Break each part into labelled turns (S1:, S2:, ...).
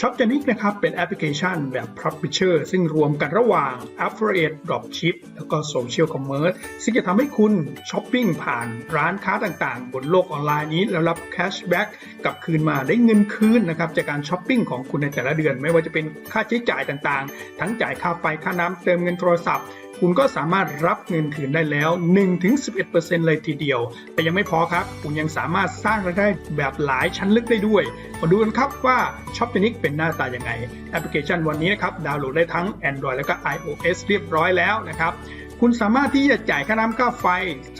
S1: ช็อปจานิกนะครับเป็นแอปพลิเคชันแบบ Publisher ซึ่งรวมกันระหว่าง Affiliate Dropship แล้วก็ Social Commerce ซึ่งจะทำให้คุณช้อปปิ้งผ่านร้านค้าต่างๆ บนโลกออนไลน์นี้ แล้วรับแคชแบ็กกลับคืนมาได้เงินคืนนะครับจากการช้อปปิ้งของคุณในแต่ละเดือน ไม่ว่าจะเป็นค่าใช้จ่ายต่างๆ ทั้งจ่ายค่าไฟค่าน้ำเติมเงินโทรศัพท์ คุณก็สามารถรับเงินคืนได้แล้ว 1-11%เลยทีเดียว แต่ยังไม่พอครับ คุณยังสามารถสร้างรายได้แบบหลายชั้นลึกได้ด้วย มาดูกันครับว่าช็อป t นิกเป็นหน้าตายังไง แอปพลิเคชันวันนี้นะครับ ดาวน์โหลดได้ทั้ง Android แล้วก็ iOS เรียบร้อยแล้วนะครับคุณสามารถที่จะจ่ายค่าน้ำค่าไฟ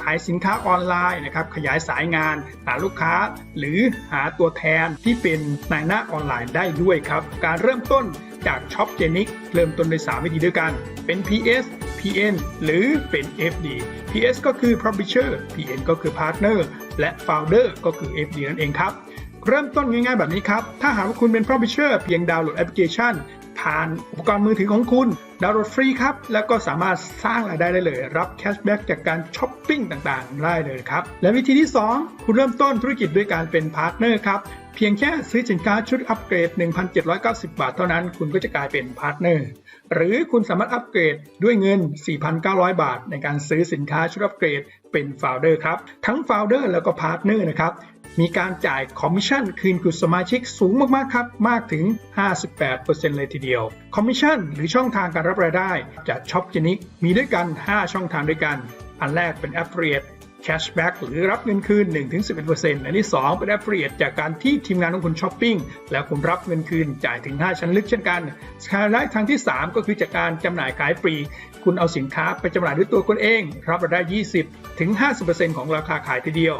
S1: ขายสินค้าออนไลน์นะครับขยายสายงาน หาลูกค้า หรือหาตัวแทนที่เป็นนายหน้าออนไลน์ได้ด้วยครับ การเริ่มต้น จากช็อปเจนิกเริ่มต้นโดย3 วิธีด้วยกัน เป็น PS PN หรือเป็น FD PS ก็คือ Publisher PN ก็คือ Partner และ Founder ก็คือ FD นั่นเองครับ เริ่มต้นง่ายๆแบบนี้ครับ ถ้าหากว่าคุณเป็น Publisher เพียงดาวน์โหลดแอปพลิเคชัน ผ่านอุปกรณ์มือถือของคุณดาวน์โหลดฟรีครับ แล้วก็สามารถสร้างรายได้ได้เลย รับแคชแบ็กจากการช้อปปิ้งต่างๆ ได้เลยครับ และวิธีที่ 2 คุณเริ่มต้นธุรกิจด้วยการเป็นพาร์ทเนอร์ครับ เพียงแค่ซื้อสินค้าชุดอัปเกรด 1,790 บาทเท่านั้น คุณก็จะกลายเป็นพาร์ทเนอร์หรือคุณสามารถอัปเกรดด้วยเงิน 4,900 บาท ในการซื้อสินค้าชุดอัปเกรดเป็นโฟลเดอร์ครับ ทั้งโฟลเดอร์แล้วก็พาร์ทเนอร์นะครับ มีการจ่ายคอมมิชชั่นคืนกุสมาชิกสูงมากๆครับมากถึง 58%เลยทีเดียวคอมมิชชั่นหรือช่องทางการรับรายได้จากช็อปเจนิกมีด้วยกัน 5 ช่องทางด้วยกัน อันแรกเป็น Affiliate Cashback หรือรับเงินคืน 1-11%อันที่ 2 เป็น Affiliate จากการที่ทีมงานของคุณช้อปปิ้งแล้วคุณรับเงินคืนจ่ายถึง 5 ชั้นลึกเช่นกันและทางที่ 3 ก็คือจากการจำหน่ายขายฟรี คุณเอาสินค้าไปจำหน่ายด้วยตัวคุณเอง รับรายได้ 20-50%ของราคาขายทีเดียว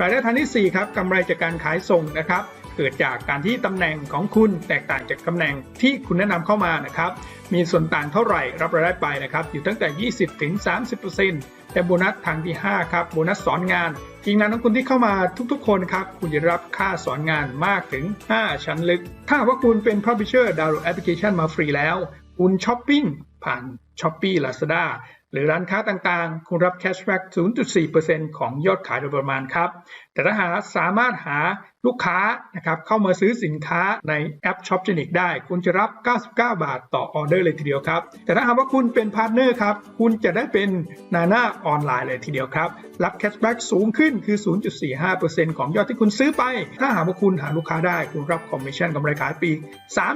S1: รายได้ทางที่ 4 ครับกำไรจากการขายส่งนะครับ เกิดจากการที่ตำแหน่งของคุณแตกต่างจากตำแหน่งที่คุณแนะนำเข้ามานะครับ มีส่วนต่างเท่าไหร่รับรายได้ไปนะครับ อยู่ตั้งแต่ 20ถึง30%แต่โบนัสทางที่ 5 ครับ โบนัสสอนงาน ทีมงานของคุณที่เข้ามาทุกๆ คนครับ คุณจะรับค่าสอนงานมากถึง 5 ชั้นลึก ถ้าว่าคุณเป็น Publisher ดาวน์โหลดแอปพลิเคชันมาฟรีแล้ว คุณช้อปปิ้งผ่าน s h อ p e e Lazada หรือร้านค้าต่างๆ คุณรับแคชแบ็ก0.4%ของยอดขายโดยประมาณครับ แต่ถ้าหาสามารถหาลูกค้านะครับเข้ามาซื้อสินค้าในแอป s h o p g e n i c ได้ คุณจะรับ 99 บาทต่อออเดอร์เลยทีเดียวครับ แต่ถ้าหากว่าคุณเป็นพาร์ทเนอร์ครับ คุณจะได้เป็นนาหน้าออนไลน์เลยทีเดียวครับ รับแคชแบ็กสูงขึ้นคือ 0.45%ของยอดที่คุณซื้อไป ถ้าหากว่าคุณหาลูกค้าได้ คุณรับคอมมิชชั่นกำไรขายปี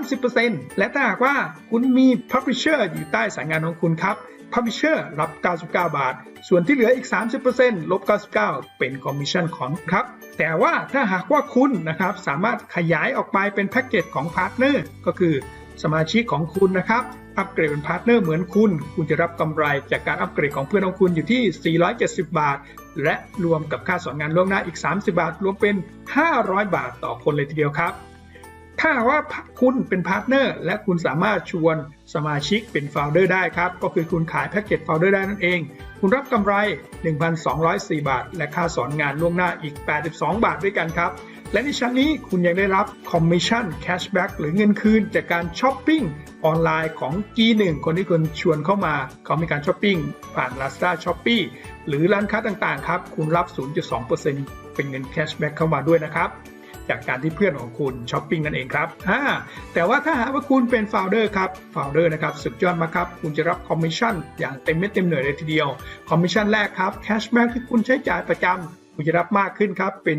S1: 30%และถ้าหากว่าคุณมี Publisher อยู่ใต้สายงานของคุณครับ Publisher รับ 99 บาท ส่วนที่เหลืออีก 30%ลบ 99 เป็นคอมมิชชั่นของครับ แต่ว่าถ้าหากว่าคุณนะครับสามารถขยายออกไปเป็นแพ็กเกจของพาร์ทเนอร์ก็คือสมาชิกของคุณนะครับอัปเกรดเป็นพาร์ทเนอร์เหมือนคุณ คุณจะรับกำไรจากการอัปเกรดของเพื่อนของคุณอยู่ที่ 470 บาท และรวมกับค่าสอนงานล่วงหน้าอีก 30 บาท รวมเป็น 500 บาทต่อคนเลยทีเดียวครับ ถ้าหากว่าคุณเป็นพาร์ทเนอร์และคุณสามารถชวนสมาชิกเป็นโฟลเดอร์ได้ครับ ก็คือคุณขายแพ็กเกจโฟลเดอร์ได้นั่นเอง คุณรับกำไร 1,204 บาท และค่าสอนงานล่วงหน้าอีก 82 บาทด้วยกันครับ และในชั้นนี้คุณยังได้รับคอมมิชชั่นแคชแบ็กหรือเงินคืน จากการช้อปปิ้งออนไลน์ของ G1 คนที่คุณชวนเข้ามา เขามีการช้อปปิ้งผ่าน Lazada Shopee หรือร้านค้าต่างๆครับ คุณรับ 0.2%เป็นเงินแคชแบ็กเข้ามาด้วยนะครับ จากการที่เพื่อนของคุณช้อปปิ้งนั่นเองครับอ่าแต่ว่าถ้าหากว่าคุณเป็นโฟลเดอร์ครับโฟลเดอร์นะครับสุดยอดมากครับ คุณจะรับคอมมิชชั่นอย่างเต็มเม็ดเต็มหน่วยเลยทีเดียว คอมมิชชั่นแรกครับแคชแบ็กที่คุณใช้จ่ายประจำคุณจะรับมากขึ้นครับเป็น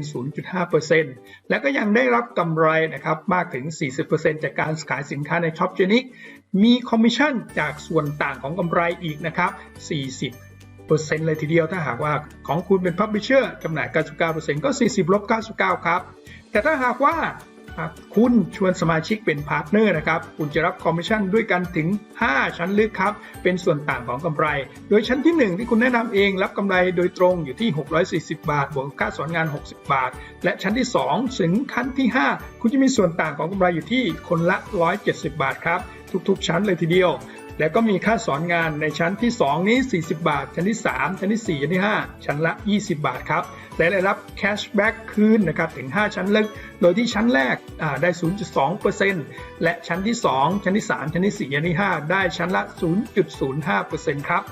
S1: 0.5%แล้วก็ยังได้รับกำไรนะครับมากถึง 40%จากการขายสินค้าในช็อปเจนิกมีคอมมิชชั่นจากส่วนต่างของกำไรอีกนะครับ 40เปอร์เซ็นต์เลยทีเดียวถ้าหากว่าของคุณเป็น Publisher จำหน่าย 99%ก็ 40ลบ99 ครับ แต่ถ้าหากว่าคุณชวนสมาชิกเป็นพาร์ทเนอร์นะครับ คุณจะรับคอมมิชชั่นด้วยกันถึง 5 ชั้นลึกครับ เป็นส่วนต่างของกำไร โดยชั้นที่ 1 ที่คุณแนะนำเองรับกำไรโดยตรงอยู่ที่ 640 บาท บวกค่าสอนงาน 60 บาท และชั้นที่ 2 ถึงขั้นที่ 5 คุณจะมีส่วนต่างของกำไรอยู่ที่คนละ 170 บาทครับ ทุกๆ ชั้นเลยทีเดียว แล้วก็มีค่าสอนงานในชั้นที่ 2 นี้ 40 บาท ชั้นที่ 3 ชั้นที่ 4 ชั้นที่ 5 ชั้นละ 20 บาทครับและได้รับแคชแบ็กคืนนะครับถึง 5 ชั้นลึก โดยที่ชั้นแรกอ่าได้ 0.2%และชั้นที่ 2 ชั้นที่ 3 ชั้นที่ 4 ชั้นที่ 5 ได้ชั้นละ 0.05%ครับ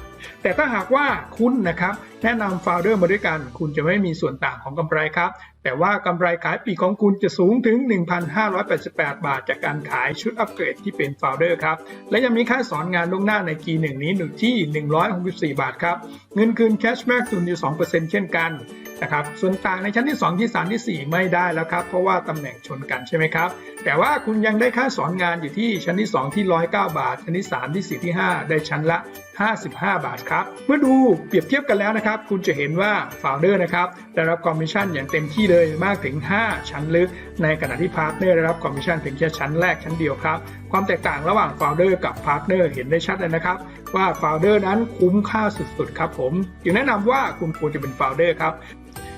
S1: แต่ถ้าหากว่าคุณนะครับแนะนำโฟลเดอร์มาด้วยกัน คุณจะไม่มีส่วนต่างของกำไรครับแต่ว่ากำไรขายปีของคุณจะสูงถึง 1,588 บาท จากการขายชุดอัปเกรดที่เป็นโฟลเดอร์ครับ และยังมีค่าสอนงานล่วงหน้าใน G1 นี้อยู่ที่ 164 บาทครับ เงินคืนแคชแบ็กอยู่ที่2%เช่นกันนะครับส่วนต่างในชั้นที่ 2 ที่ 3 ที่ 4 ไม่ได้แล้วครับ เพราะว่าตำแหน่งชนกันใช่ไหมครับ แต่ว่าคุณยังได้ค่าสอนงานอยู่ที่ชั้นที่ 2 ที่ 109 บาท ชั้นที่ 3 ที่ 4 ที่ 5 ได้ชั้นละ 55 บาทครับ เมื่อดูเปรียบเทียบกันแล้วนะครับ คุณจะเห็นว่าโฟลเดอร์นะครับได้รับคอมมิชชั่นอย่างเต็มที่เลยมากถึง 5 ชั้นลึก ในขณะที่พาร์ทเนอร์ได้รับคอมมิชชั่นเพียงแค่ชั้นแรกชั้นเดียวครับ ความแตกต่างระหว่างโฟลเดอร์กับพาร์ทเนอร์เห็นได้ชัดเลยนะครับ ว่าโฟลเดอร์นั้นคุ้มค่าสุดๆครับผมจึงแนะนำว่าคุณควรจะเป็นโฟลเดอร์ครับ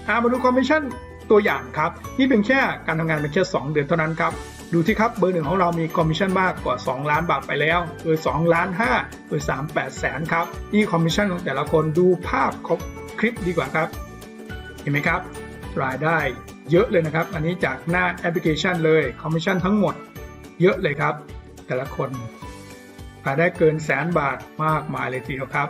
S1: อามาดูคอมมิชชั่นตัวอย่างครับ นี่เป็นแค่การทำงานเป็นแค่2เดือนเท่านั้นครับดูที่ครับเบอร์หนึ่งของเรามีคอมมิชชั่นมากกว่า 2 ล้านบาทไปแล้วเบอร์2ล้าน5เบอร์3 8แสนครับนี่คอมมิชชั่นของแต่ละคนดูภาพครบคลิปดีกว่าครับ เห็นไหมครับ รายได้เยอะเลยนะครับ อันนี้จากหน้าแอปพลิเคชันเลยคอมมิชชั่นทั้งหมดเยอะเลยครับ แต่ละคนรายได้เกินแสนบาทมากมายเลยทีเดียวครับ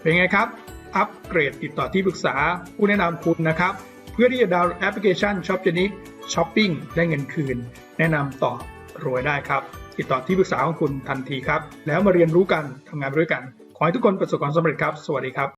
S1: เป็นไงครับ อัปเกรดติดต่อที่ปรึกษาผู้แนะนำคุณนะครับ เพื่อที่จะดาวน์โหลดแอปพลิเคชันช็อปเจนิกช้อปปิ้งได้เงินคืน แนะนำต่อรวยได้ครับ ติดต่อที่ปรึกษาของคุณทันทีครับ แล้วมาเรียนรู้กันทำงานไปด้วยกัน ขอให้ทุกคนประสบความสำเร็จครับ สวัสดีครับ